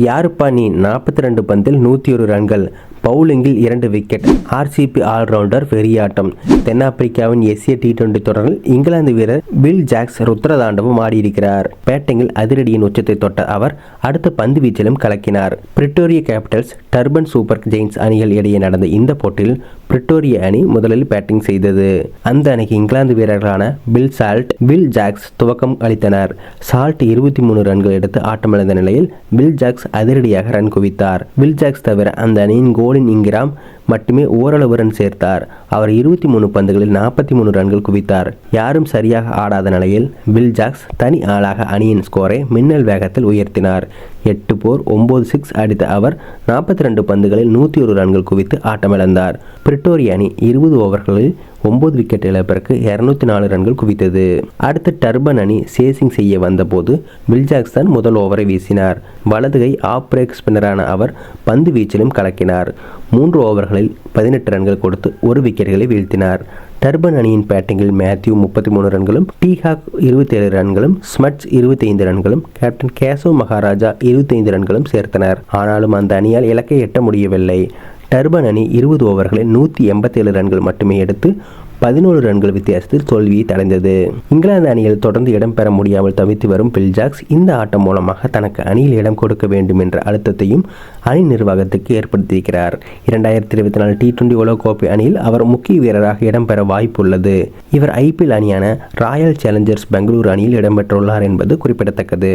யாருப்பா நீ நாற்பத்தி ரெண்டு பந்தில் நூற்றி ஒரு ரன்கள்? பவுலிங்கில் இரண்டு விக்கெட். RCB allrounder வெறியாட்டம். தென்னாப்பிரிக்காவின் எஸ்ஏ டி டுவெண்டி தொடரில் இங்கிலாந்து வீரர் பில் ஜாக்ஸ் ருத்ரதாண்டவம் ஆடியிருக்கிறார். பேட்டிங்கில் அதிரடியின் உச்சத்தை தொட்ட அவர் அடுத்த பந்து வீச்சிலும் கலக்கினார். Pretoria Capitals Durban Super Giants அணிகள் இடையே நடந்த இந்த போட்டியில் பிரிட்டோரிய அணி முதலில் பேட்டிங் செய்தது. அந்த அணிக்கு இங்கிலாந்து வீரர்களான பில் சால்ட் பில் ஜாக்ஸ் துவக்கம் அளித்தனர். சால்ட் இருபத்தி மூணு ரன்கள் எடுத்து ஆட்டமிழந்த நிலையில் பில் ஜாக்ஸ் அதிரடியாக ரன் குவித்தார். பில் ஜாக்ஸ் தவிர அந்த அணியின் கோலின் இங்கிராம் மட்டுமே ஓரளவு ரன் சேர்த்தார். அவர் இருபத்தி மூணு பந்துகளில் நாற்பத்தி மூணு ரன்கள் குவித்தார். யாரும் சரியாக ஆடாத நிலையில் பில் ஜாக்ஸ் தனி ஆளாக அணியின் ஸ்கோரை மின்னல் வேகத்தில் உயர்த்தினார். எட்டு போர் ஒன்பது சிக்ஸ் அடித்த அவர் நாற்பத்தி ரெண்டு பந்துகளில் நூற்றி ஒரு ரன்கள் குவித்து ஆட்டமிழந்தார். பிரிட்டோரிய அணி இருபது ஓவர்களில் ஒன்பது விக்கெட் இழப்பிற்கு இருநூத்தி நாலு ரன்கள் குவித்தது. அடுத்து டர்பன் அணி சேசிங் செய்ய வந்தபோது பில் தான் முதல் ஓவரை வீசினார். வலதுகை ஆஃப் பிரேக் ஸ்பின்னரான அவர் பந்து வீச்சிலும் கலக்கினார். மூன்று ஓவர்களில் பதினெட்டு ரன்கள் கொடுத்து ஒரு விக்கெட்டுகளை வீழ்த்தினார். டர்பன் அணியின் பேட்டிங்கில் மேத்யூ முப்பத்தி மூணு ரன்களும் டீஹாக் இருபத்தேழு ரன்களும் ஸ்மட்ஸ் இருபத்தைந்து ரன்களும் கேப்டன் கேசவ் மகாராஜா இருபத்தைந்து ரன்களும் சேர்த்தனர். ஆனாலும் அந்த அணியால் இலக்கை எட்ட முடியவில்லை. டர்பன் அணி இருபது ஓவர்களில் நூற்றி எண்பத்தேழு ரன்கள் மட்டுமே எடுத்து பதினோரு ரன்கள் வித்தியாசத்தில் தோல்வியை தடைந்தது. இங்கிலாந்து அணியில் தொடர்ந்து இடம்பெற முடியாமல் தவித்து வரும் பில்ஜாக்ஸ் இந்த ஆட்டம் மூலமாக தனக்கு அணியில் இடம் கொடுக்க வேண்டும் என்ற அழுத்தத்தையும் அணி நிர்வாகத்துக்கு ஏற்படுத்தியிருக்கிறார். இரண்டாயிரத்தி இருபத்தி நாலு டி டுவெண்டி உலகக்கோப்பை அணியில் அவர் முக்கிய வீரராக இடம்பெற வாய்ப்புள்ளது. இவர் ஐபிஎல் அணியான ராயல் சேலஞ்சர்ஸ் பெங்களூரு அணியில் இடம்பெற்றுள்ளார் என்பது குறிப்பிடத்தக்கது.